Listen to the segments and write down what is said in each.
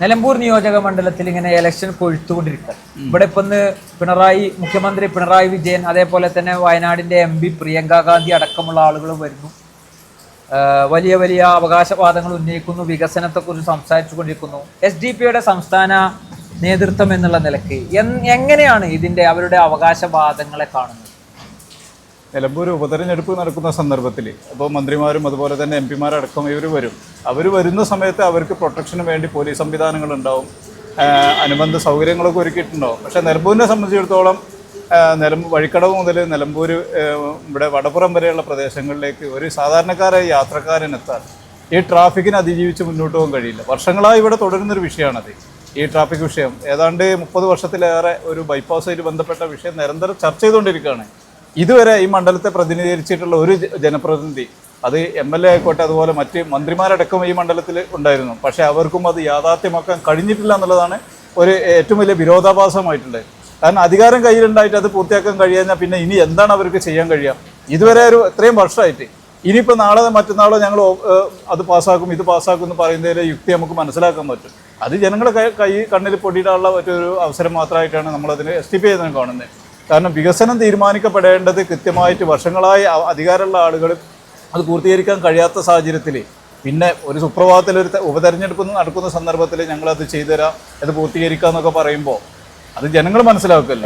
നിലമ്പൂർ നിയോജക മണ്ഡലത്തിൽ ഇങ്ങനെ ഇലക്ഷൻ കൊഴുത്തുകൊണ്ടിരിക്കുക. ഇവിടെ ഇപ്പൊ പിണറായി മുഖ്യമന്ത്രി പിണറായി വിജയൻ അതേപോലെ തന്നെ വയനാടിന്റെ എം പി പ്രിയങ്ക ഗാന്ധി അടക്കമുള്ള ആളുകൾ വരുന്നു. വലിയ വലിയ അവകാശവാദങ്ങൾ ഉന്നയിക്കുന്നു വികസനത്തെക്കുറിച്ച് സംസാരിച്ചു കൊണ്ടിരിക്കുന്നു എസ് ഡി പിയുടെ സംസ്ഥാന നേതൃത്വം എന്നുള്ള നിലയ്ക്ക് എങ്ങനെയാണ് ഇതിന്റെ അവരുടെ അവകാശവാദങ്ങളെ കാണുന്നത്? നിലമ്പൂർ ഉപതെരഞ്ഞെടുപ്പ് നടക്കുന്ന സന്ദർഭത്തിൽ അപ്പോൾ മന്ത്രിമാരും അതുപോലെ തന്നെ എം പിമാരടക്കം ഇവർ വരും. അവർ വരുന്ന സമയത്ത് അവർക്ക് പ്രൊട്ടക്ഷന് വേണ്ടി പോലീസ് ആഹ് അനുബന്ധ സൗകര്യങ്ങളൊക്കെ ഒരുക്കിയിട്ടുണ്ടാവും. പക്ഷേ നിലമ്പൂരിനെ സംബന്ധിച്ചിടത്തോളം നിലമ്പ് വഴിക്കടവ് മുതൽ നിലമ്പൂർ ഇവിടെ വടപ്പുറം വരെയുള്ള പ്രദേശങ്ങളിലേക്ക് ഒരു സാധാരണക്കാരായ യാത്രക്കാരനെത്താൻ ഈ ട്രാഫിക്കിനെ അതിജീവിച്ച് മുന്നോട്ട് പോകാൻ കഴിയില്ല. വർഷങ്ങളായി ഇവിടെ തുടരുന്നൊരു വിഷയമാണത്. ഈ ട്രാഫിക് വിഷയം. ഏതാണ്ട് മുപ്പത് വർഷത്തിലേറെ ഒരു ബൈപ്പാസുമായിട്ട് ബന്ധപ്പെട്ട വിഷയം നിരന്തരം ചർച്ച ചെയ്തുകൊണ്ടിരിക്കുകയാണ്. ഇതുവരെ ഈ മണ്ഡലത്തെ പ്രതിനിധീകരിച്ചിട്ടുള്ള ഒരു ജനപ്രതിനിധി അത് എം എൽ എ ആയിക്കോട്ടെ അതുപോലെ മറ്റ് മന്ത്രിമാരടക്കം ഈ മണ്ഡലത്തിൽ ഉണ്ടായിരുന്നു. പക്ഷേ അവർക്കും അത് യാഥാർത്ഥ്യമാക്കാൻ കഴിഞ്ഞിട്ടില്ല എന്നുള്ളതാണ് ഒരു ഏറ്റവും വലിയ വിരോധാഭാസമായിട്ടുള്ളത് കാരണം അധികാരം കയ്യിലുണ്ടായിട്ട് അത് പൂർത്തിയാക്കാൻ കഴിയാഞ്ഞാൽ പിന്നെ ഇനി എന്താണ് അവർക്ക് ചെയ്യാൻ കഴിയുക? ഇതുവരെ ഒരു ഇത്രയും വർഷമായിട്ട്. ഇനിയിപ്പോൾ നാളെ മറ്റന്നാളോ ഞങ്ങൾ അത് പാസ്സാക്കും ഇത് പാസ്സാക്കും എന്ന് പറയുന്നതിലെ യുക്തി നമുക്ക് മനസ്സിലാക്കാൻ പറ്റും. അത് ജനങ്ങളുടെ കൈ കണ്ണിൽ പൊടിയിടാനുള്ള മറ്റൊരു അവസരം മാത്രമായിട്ടാണ് നമ്മളതിന് എസ് ടി പി കാണുന്നത്. കാരണം വികസനം തീരുമാനിക്കപ്പെടേണ്ടത് കൃത്യമായിട്ട് വർഷങ്ങളായി അധികാരമുള്ള ആളുകൾ അത് പൂർത്തീകരിക്കാൻ കഴിയാത്ത സാഹചര്യത്തിൽ പിന്നെ ഒരു സുപ്രഭാതത്തിൽ ഒരു ഉപതെരഞ്ഞെടുപ്പ് നടക്കുന്ന സന്ദർഭത്തിൽ ഞങ്ങളത് ചെയ്തുതരാം അത് പൂർത്തീകരിക്കാം എന്നൊക്കെ പറയുമ്പോൾ അത് ജനങ്ങൾ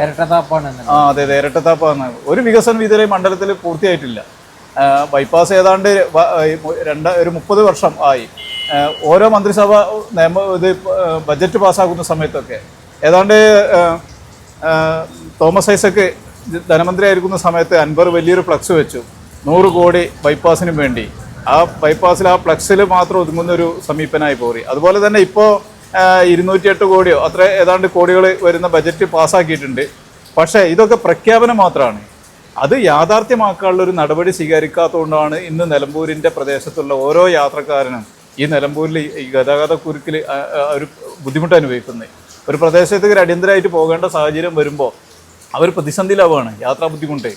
ഇരട്ടത്താപ്പാണ് ആ അതെ അതെ ഇരട്ടത്താപ്പാണ് ഒരു വികസനം ഇതുവരെ മണ്ഡലത്തിൽ പൂർത്തിയായിട്ടില്ല. ബൈപ്പാസ് ഏതാണ്ട് രണ്ട് ഒരു മുപ്പത് വർഷം ആയി. ഓരോ മന്ത്രിസഭ നിയമ ഇത് ബജറ്റ് പാസ്സാക്കുന്ന സമയത്തൊക്കെ ഏതാണ്ട് തോമസ് ഐസക്ക് ധനമന്ത്രി ആയിരിക്കുന്ന സമയത്ത് അൻവർ വലിയൊരു ഫ്ലക്സ് വെച്ചു. നൂറ് കോടി ബൈപ്പാസിന് വേണ്ടി. ആ ബൈപ്പാസിൽ ആ ഫ്ലക്സിൽ മാത്രം ഒതുങ്ങുന്ന ഒരു സമീപനമായി പോറി അതുപോലെ തന്നെ ഇപ്പോൾ ഇരുന്നൂറ്റിയെട്ട് കോടിയോ അത്ര ഏതാണ്ട് കോടികൾ വരുന്ന ബജറ്റ് പാസ്സാക്കിയിട്ടുണ്ട്. പക്ഷേ ഇതൊക്കെ പ്രഖ്യാപനം മാത്രമാണ്. അത് യാഥാർത്ഥ്യമാക്കാനുള്ള ഒരു നടപടി സ്വീകരിക്കാത്തതുകൊണ്ടാണ് ഇന്ന് നിലമ്പൂരിന്റെ പ്രദേശത്തുള്ള ഓരോ യാത്രക്കാരനും ഈ നിലമ്പൂരിൽ ഈ ഗതാഗത കുരുക്കിൽ ഒരു ബുദ്ധിമുട്ട് അനുഭവിക്കുന്നത്. ഒരു പ്രദേശത്തേക്ക് ഒരു അടിയന്തരമായിട്ട് പോകേണ്ട സാഹചര്യം വരുമ്പോൾ അവർ പ്രതിസന്ധിയിലാവുകയാണ്. യാത്രാ ബുദ്ധിമുട്ട്.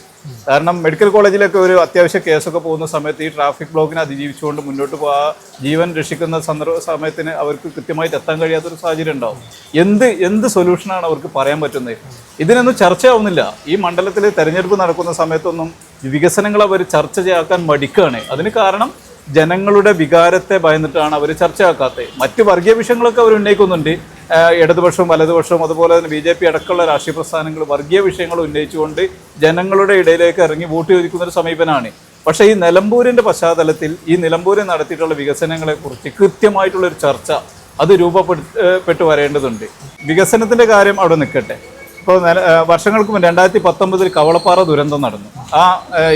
കാരണം മെഡിക്കൽ കോളേജിലൊക്കെ ഒരു അത്യാവശ്യ കേസൊക്കെ പോകുന്ന സമയത്ത് ഈ ട്രാഫിക് ബ്ലോക്കിനെ അതിജീവിച്ചുകൊണ്ട് മുന്നോട്ട് പോകാ ജീവൻ രക്ഷിക്കുന്ന സന്ദർഭ സമയത്തിന് അവർക്ക് കൃത്യമായിട്ട് എത്താൻ കഴിയാത്തൊരു സാഹചര്യം ഉണ്ടാവും. എന്ത് എന്ത് സൊല്യൂഷനാണ് അവർക്ക് പറയാൻ പറ്റുന്നത് ഇതിനൊന്നും ചർച്ചയാവുന്നില്ല. ഈ മണ്ഡലത്തിൽ തെരഞ്ഞെടുപ്പ് നടക്കുന്ന സമയത്തൊന്നും വികസനങ്ങൾ അവർ ചർച്ച ചെയ്യാക്കാൻ മടിക്കുകയാണ്. അതിന് കാരണം ജനങ്ങളുടെ വികാരത്തെ ഭയന്നിട്ടാണ് അവർ ചർച്ചയാക്കാത്തത് മറ്റ് വർഗീയ വിഷയങ്ങളൊക്കെ അവർ ഉന്നയിക്കുന്നുണ്ട്. ഇടതുപക്ഷവും വലതുപക്ഷവും അതുപോലെ തന്നെ ബി ജെ പി അടക്കമുള്ള രാഷ്ട്രീയ പ്രസ്ഥാനങ്ങൾ വർഗീയ വിഷയങ്ങൾ ഉന്നയിച്ചുകൊണ്ട് ജനങ്ങളുടെ ഇടയിലേക്ക് ഇറങ്ങി വോട്ട് ചോദിക്കുന്ന ഒരു സമീപനമാണ് പക്ഷേ ഈ നിലമ്പൂരിന്റെ പശ്ചാത്തലത്തിൽ ഈ നിലമ്പൂരിൽ നടത്തിയിട്ടുള്ള വികസനങ്ങളെക്കുറിച്ച് കൃത്യമായിട്ടുള്ളൊരു ചർച്ച അത് രൂപപ്പെടുത്തപ്പെട്ട് വരേണ്ടതുണ്ട്. വികസനത്തിന്റെ കാര്യം അവിടെ നിൽക്കട്ടെ. ഇപ്പോൾ വർഷങ്ങൾക്ക് മുമ്പ് രണ്ടായിരത്തി പത്തൊമ്പതിൽ കവളപ്പാറ ദുരന്തം നടന്നു. ആ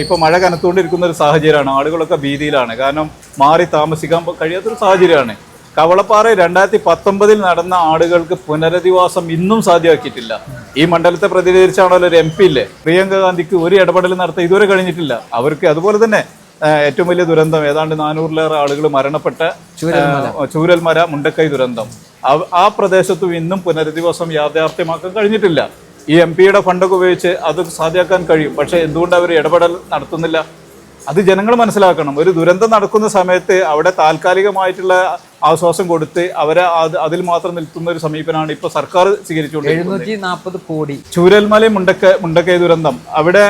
ഇപ്പോൾ മഴ കനത്തുകൊണ്ടിരിക്കുന്ന ഒരു സാഹചര്യമാണ്. ആളുകളൊക്കെ ഭീതിയിലാണ്. കാരണം മാറി താമസിക്കാൻ കഴിയാത്തൊരു സാഹചര്യമാണ്. കവളപ്പാറ രണ്ടായിരത്തി പത്തൊമ്പതിൽ നടന്ന ആളുകൾക്ക് പുനരധിവാസം ഇന്നും സാധ്യമാക്കിയിട്ടില്ല. ഈ മണ്ഡലത്തെ പ്രതിനിധീകരിച്ചാണല്ലോ ഒരു എം പി ഇല്ലേ? പ്രിയങ്ക ഗാന്ധിക്ക് ഒരു ഇടപെടൽ നടത്താൻ ഇതുവരെ കഴിഞ്ഞിട്ടില്ല. അവർക്ക് അതുപോലെ തന്നെ ഏറ്റവും വലിയ ദുരന്തം ഏതാണ്ട് നാനൂറിലേറെ ആളുകൾ മരണപ്പെട്ട ചൂരൽമര മുണ്ടക്കൈ ദുരന്തം. ആ പ്രദേശത്തും ഇന്നും പുനരധിവാസം യാഥാർത്ഥ്യമാക്കാൻ കഴിഞ്ഞിട്ടില്ല. ഈ എം പിയുടെ ഫണ്ടൊക്കെ ഉപയോഗിച്ച് അത് സാധ്യമാക്കാൻ കഴിയും. പക്ഷേ എന്തുകൊണ്ട് അവർ ഇടപെടൽ നടത്തുന്നില്ല? അത് ജനങ്ങൾ മനസ്സിലാക്കണം. ഒരു ദുരന്തം നടക്കുന്ന സമയത്ത് അവിടെ താൽക്കാലികമായിട്ടുള്ള ആശ്വാസം കൊടുത്ത് അവരെ അത് അതിൽ മാത്രം നിൽക്കുന്ന ഒരു സമീപനമാണ് ഇപ്പോൾ സർക്കാർ സ്വീകരിച്ചുകൊണ്ടിരിക്കുന്നത്. കോടി. ചൂരൽമല മുണ്ടക്ക മുണ്ടക്കൈ ദുരന്തം. അവിടെ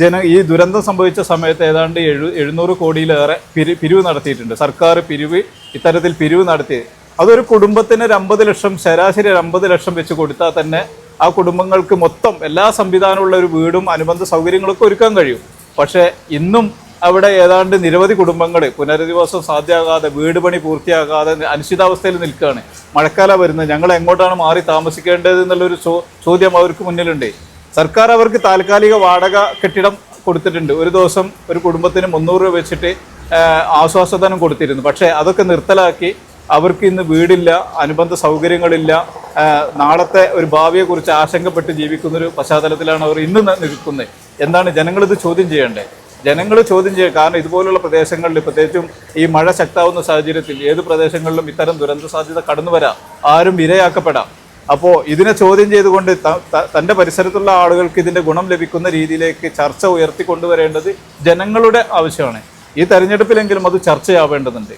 ജന ഈ ദുരന്തം സംഭവിച്ച സമയത്ത് ഏതാണ്ട് എഴു എഴുന്നൂറ് കോടിയിലേറെ പിരി പിരിവ് നടത്തിയിട്ടുണ്ട്. സർക്കാർ പിരിവ് ഇത്തരത്തിൽ പിരിവ് നടത്തി. അതൊരു കുടുംബത്തിന് ഒരു അമ്പത് ലക്ഷം ശരാശരി ഒരു അമ്പത് ലക്ഷം വെച്ച് കൊടുത്താൽ തന്നെ ആ കുടുംബങ്ങൾക്ക് മൊത്തം എല്ലാ സംവിധാനമുള്ള ഒരു വീടും അനുബന്ധ സൗകര്യങ്ങളൊക്കെ ഒരുക്കാൻ കഴിയും. പക്ഷേ ഇന്നും അവിടെ ഏതാണ്ട് നിരവധി കുടുംബങ്ങൾ പുനരധിവാസം സാധ്യമാകാതെ വീട് പണി പൂർത്തിയാകാതെ അനിശ്ചിതാവസ്ഥയിൽ നിൽക്കുകയാണ്. മഴക്കാലം വരുന്നത് ഞങ്ങൾ എങ്ങോട്ടാണ് മാറി താമസിക്കേണ്ടത് എന്നുള്ളൊരു ചോദ്യം അവർക്ക് മുന്നിലുണ്ട്. സർക്കാർ അവർക്ക് താൽക്കാലിക വാടക കെട്ടിടം കൊടുത്തിട്ടുണ്ട്. ഒരു ദിവസം ഒരു കുടുംബത്തിന് മുന്നൂറ് രൂപ വെച്ചിട്ട് ആശ്വാസധനം കൊടുത്തിരുന്നു. പക്ഷേ അതൊക്കെ നിർത്തലാക്കി അവർക്ക് ഇന്ന് വീടില്ല അനുബന്ധ സൗകര്യങ്ങളില്ല നാളത്തെ ഒരു ഭാവിയെക്കുറിച്ച് ആശങ്കപ്പെട്ട് ജീവിക്കുന്നൊരു പശ്ചാത്തലത്തിലാണ് അവർ ഇന്ന് നിൽക്കുന്നത് എന്താണ് ജനങ്ങളിത് ചോദ്യം ചെയ്യേണ്ടത് ജനങ്ങൾ ചോദ്യം ചെയ്യുക കാരണം ഇതുപോലുള്ള പ്രദേശങ്ങളിൽ പ്രത്യേകിച്ചും ഈ മഴ ശക്താവുന്ന സാഹചര്യത്തിൽ ഏത് പ്രദേശങ്ങളിലും ഇത്തരം ദുരന്ത സാധ്യത കടന്നു വരാം ആരും ഇരയാക്കപ്പെടാം. അപ്പോൾ ഇതിനെ ചോദ്യം ചെയ്തുകൊണ്ട് തന്റെ പരിസരത്തുള്ള ആളുകൾക്ക് ഇതിന്റെ ഗുണം ലഭിക്കുന്ന രീതിയിലേക്ക് ചർച്ച ഉയർത്തിക്കൊണ്ടുവരേണ്ടത് ജനങ്ങളുടെ ആവശ്യമാണ്. ഈ തെരഞ്ഞെടുപ്പിലെങ്കിലും അത് ചർച്ചയാവേണ്ടതുണ്ട്.